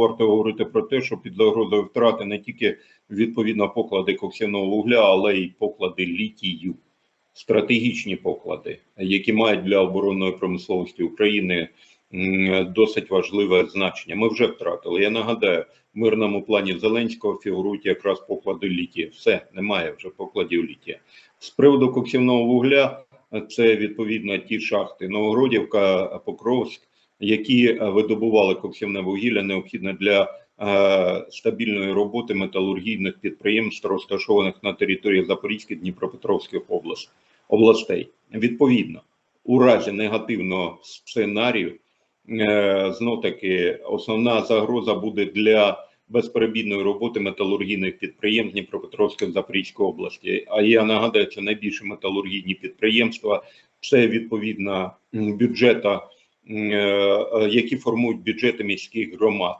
варто говорити про те, що під загрозою втрати не тільки відповідно поклади коксівного вугля, але й поклади літію, стратегічні поклади, які мають для оборонної промисловості України досить важливе значення. Ми вже втратили. Я нагадаю, в мирному плані Зеленського фігурують якраз поклади літія. Все, немає вже покладів літія. З приводу коксівного вугля, це відповідно ті шахти Новогродівка, Покровськ, які е, видобували коксівне вугілля, необхідне для е, стабільної роботи металургійних підприємств, розташованих на території Запорізької Дніпропетровської області, областей. Відповідно, у разі негативного сценарію, е, знов таки основна загроза буде для безперебійної роботи металургійних підприємств Дніпропетровської Запорізької області. А я нагадаю, це найбільші металургійні підприємства. Це відповідно м, бюджета, які формують бюджети міських громад.